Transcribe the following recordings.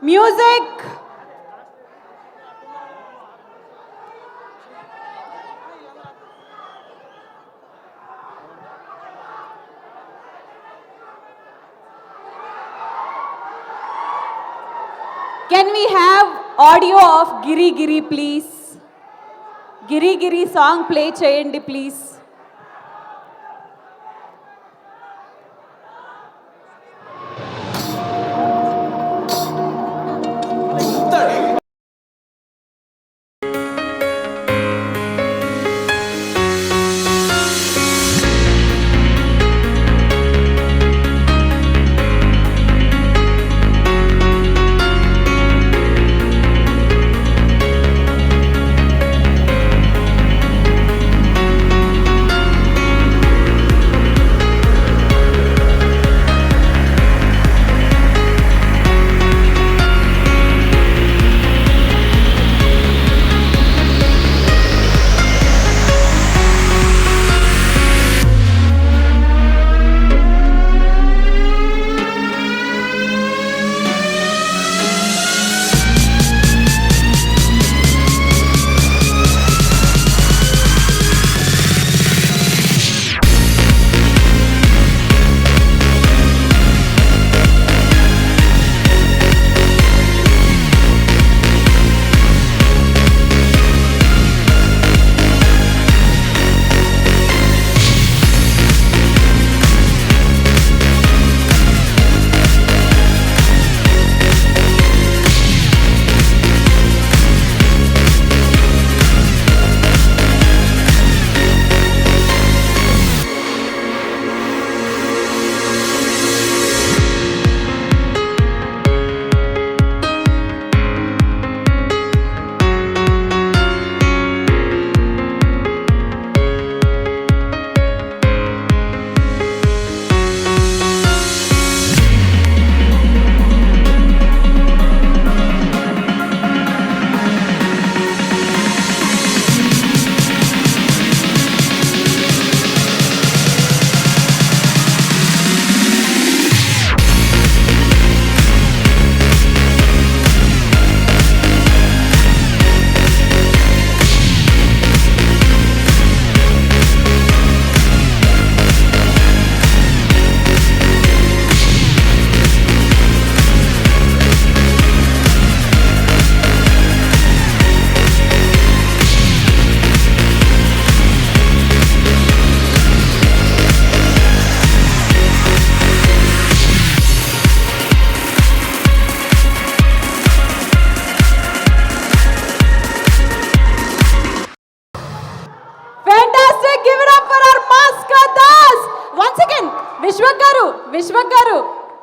Music. Can we have audio of Giri Giri please? Giri Giri song play chayandi please.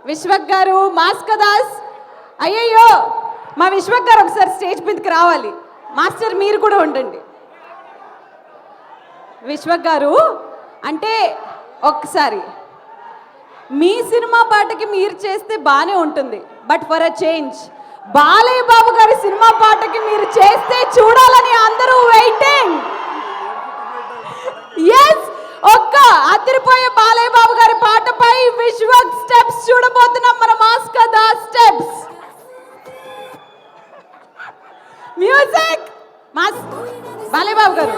Vishwak గారు మాస్కదాస్ అయ్యయ్యో మా విశ్వక్ గారు ఒకసారి స్టేజ్ మీదకి రావాలి. మాస్టర్ మీరు కూడా ఉండండి. విశ్వక్ గారు అంటే ఒకసారి మీ సినిమా పాటకి మీరు చేస్తే బాగానే ఉంటుంది but for a change. Balayya Babu గారి సినిమా పాటకి మీరు చేస్తే చూడాలని అందరూ వెయిటింగ్ ఎస్ ఒక్క అదిరిపోయే బాలయ్య బాబు గారి పాటపై విశ్వక్ స్టెప్స్ చూడబోతున్నాం. మన మాస్క్ దా steps. Music mass Balayya Babu గారు.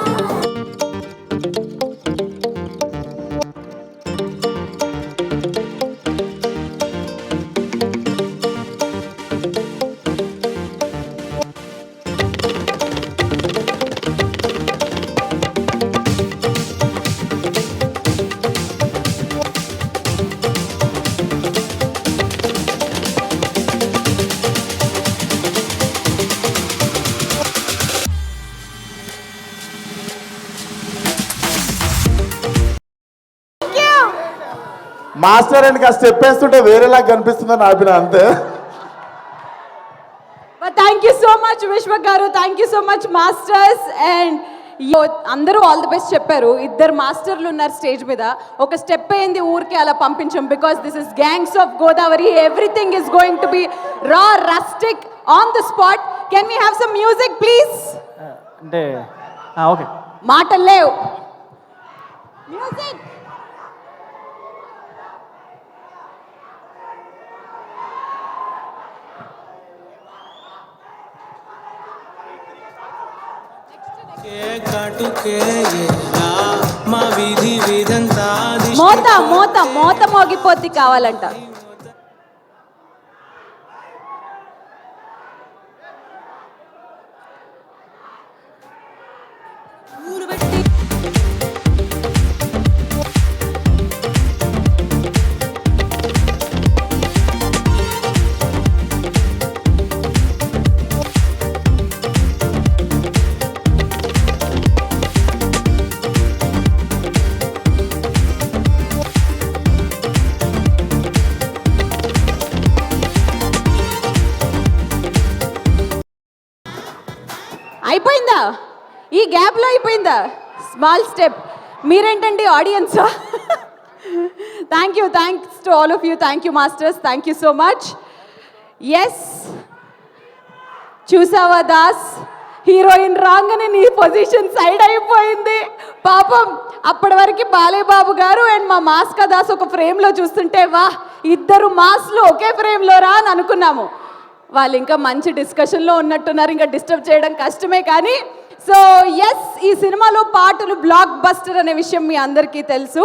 మాస్టర్ అండ్ ఆ స్టెప్ వేస్తుంటే వేరేలా కనిపిస్తుందని ఆపిన అంతే. Thank you so much Vishwa గారు. Thank you so much masters and అందరూ ఆల్ ది బెస్ట్ చెప్పారు. ఇద్దరు మాస్టర్లు ఉన్నారు స్టేజ్ మీద. ఒక స్టెప్ అయింది ఊరికి అలా పంపించాం because this is gangs of Godavari everything is going to be raw rustic on the spot can we have some music please అంటే ఆ, ఓకే మాటలు లేవు. మ్యూజిక్ మోత మోత మోత మోగిపోద్ది కావాలంట. అయిపోయిందా గ్యాప్లో అయిపోయిందా? స్మాల్ స్టెప్ మీరేంటండి ఆడియన్సా thank you thanks to all of you thank you masters thank you so much yes చూసావా దాస్? హీరోయిన్ రాగానే నీ పొజిషన్ సైడ్ అయిపోయింది. పాపం అప్పటి వరకు బాలేబాబు గారు అండ్ మా మాస్కా దాస్ ఒక ఫ్రేమ్లో చూస్తుంటే వా ఇద్దరు మాస్లు ఒకే ఫ్రేమ్లో రా అని అనుకున్నాము. వాళ్ళు ఇంకా మంచి డిస్కషన్లో ఉన్నట్టున్నారు. ఇంకా డిస్టర్బ్ చేయడం కష్టమే కానీ సో ఎస్ ఈ సినిమాలో పాటలు బ్లాక్ బస్టర్ అనే విషయం మీ అందరికీ తెలుసు.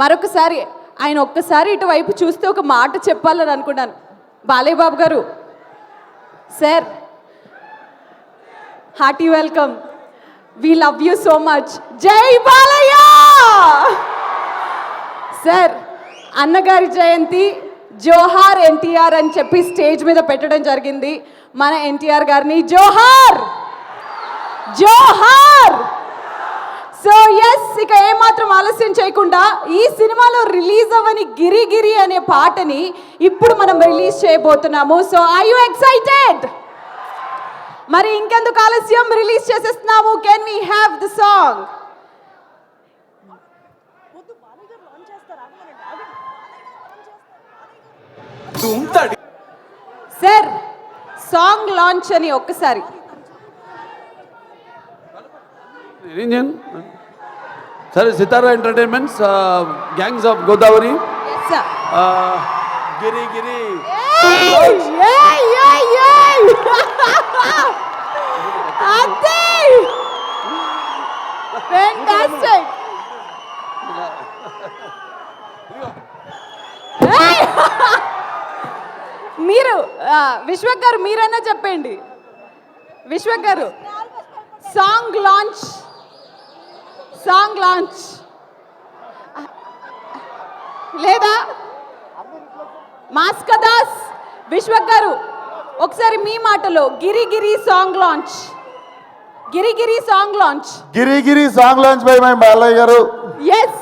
మరొకసారి ఆయన ఒక్కసారి ఇటువైపు చూస్తే ఒక మాట చెప్పాలని అనుకున్నాను. బాలయ్య బాబు గారు sir hearty welcome. We love you so much జై బాలయ్య! సార్ అన్నగారి జయంతి జోహార్ ఎన్టీఆర్ అని చెప్పి స్టేజ్ మీద పెట్టడం జరిగింది. మన ఎన్టీఆర్ గారిని జోహార్! జోహార్! సో ఎస్ ఇక ఏమాత్రం ఆలస్యం చేయకుండా ఈ సినిమాలో రిలీజ్ అవ్వని గిరి గిరి అనే పాటని ఇప్పుడు మనం రిలీజ్ చేయబోతున్నాము. సో ఐ యు ఎక్సైటెడ్ మరి ఇంకెందుకు ఆలస్యం? Release చేసేస్తున్నాము. Can we have the song sir song launch అని ఒక్కసారి. ఇంజన్ సరే Sithara entertainments gangs of Godavari గిరి గిరి! మీరు ఆ, విశ్వక్ గారు మీరైనా చెప్పండి. Vishwak garu song launch song launch. లేదా? మాస్క దాస్ విశ్వక్ గారు ఒకసారి మీ మాటలో గిరి గిరి సాంగ్ లాంచ్. గిరి గిరి సాంగ్ లాంచ్. గిరి గిరి song launch by my Balayya గారు. ఎస్